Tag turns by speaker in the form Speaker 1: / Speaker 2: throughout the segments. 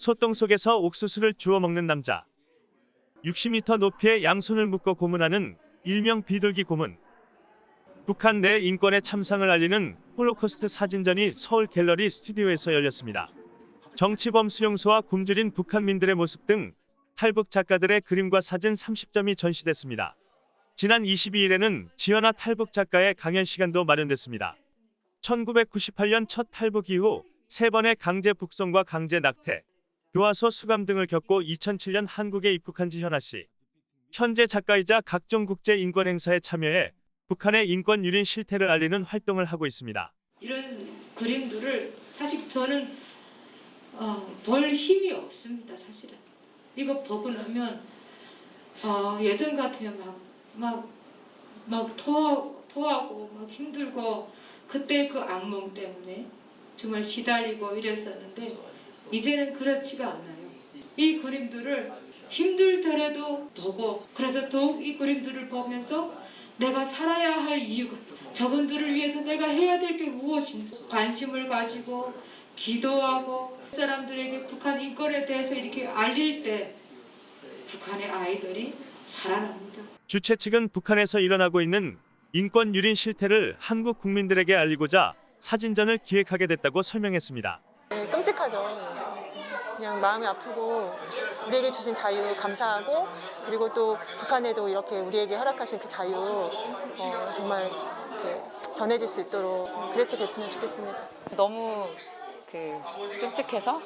Speaker 1: 소똥 속에서 옥수수를 주워 먹는 남자. 60m 높이의 양손을 묶어 고문하는 일명 비둘기 고문. 북한 내 인권의 참상을 알리는 홀로코스트 사진전이 서울 갤러리 스튜디오에서 열렸습니다. 정치범 수용소와 굶주린 북한민들의 모습 등 탈북 작가들의 그림과 사진 30점이 전시됐습니다. 지난 22일에는 지연아 탈북 작가의 강연 시간도 마련됐습니다. 1998년 첫 탈북 이후 세 번의 강제 북송과 강제 낙태, 교화소 수감 등을 겪고 2007년 한국에 입국한 지현아 씨. 현재 작가이자 각종 국제 인권 행사에 참여해 북한의 인권 유린 실태를 알리는 활동을 하고 있습니다.
Speaker 2: 이런 그림들을 사실 저는 어, 볼 힘이 없습니다 사실은 이거 보고 나면 어, 예전 같아요 막막막 토하고 막 힘들고 그때 그 악몽 때문에 정말 시달리고 이랬었는데 이제는 그렇지가 않아요 이 그림들을 힘들더라도 보고 그래서 더욱 이 그림들을 보면서 내가 살아야 할 이유가 저분들을 위해서 내가 해야 될 게 무엇인지 관심을 가지고 기도하고 사람들에게 북한 인권에 대해서 이렇게 알릴 때 북한의 아이들이 살아납니다.
Speaker 1: 주최 측은 북한에서 일어나고 있는 인권 유린 실태를 한국 국민들에게 알리고자 사진전을 기획하게 됐다고 설명했습니다.
Speaker 3: 네, 끔찍하죠. 그냥 마음이 아프고 우리에게 주신 자유 감사하고 그리고 또 북한에도 이렇게 우리에게 허락하신 그 자유 어, 정말 이렇게 전해질 수 있도록 그렇게 됐으면 좋겠습니다.
Speaker 4: 너무 그 끔찍해서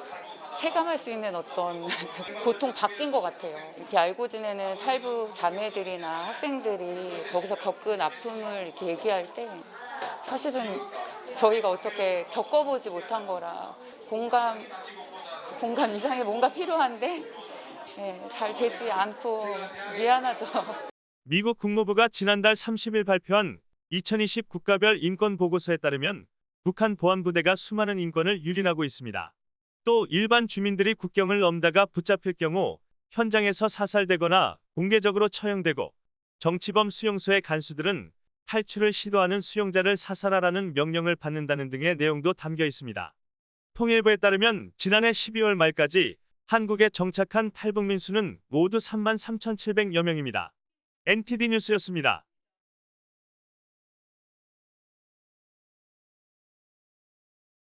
Speaker 4: 체감할 수 있는 어떤 고통 바뀐 것 같아요. 이렇게 알고 지내는 탈북 자매들이나 학생들이 거기서 겪은 아픔을 이렇게 얘기할 때 사실은 저희가 어떻게 겪어보지 못한 거라 공감 공감 이상의 뭔가 필요한데 네, 잘 되지 않고 미안하죠.
Speaker 1: 미국 국무부가 지난달 30일 발표한 2020 국가별 인권 보고서에 따르면 북한 보안부대가 수많은 인권을 유린하고 있습니다. 또 일반 주민들이 국경을 넘다가 붙잡힐 경우 현장에서 사살되거나 공개적으로 처형되고 정치범 수용소의 간수들은 탈출을 시도하는 수용자를 사살하라는 명령을 받는다는 등의 내용도 담겨 있습니다. 통일부에 따르면 지난해 12월 말까지 한국에 정착한 탈북민 수는 모두 3만 3,700여 명입니다. NTD 뉴스였습니다.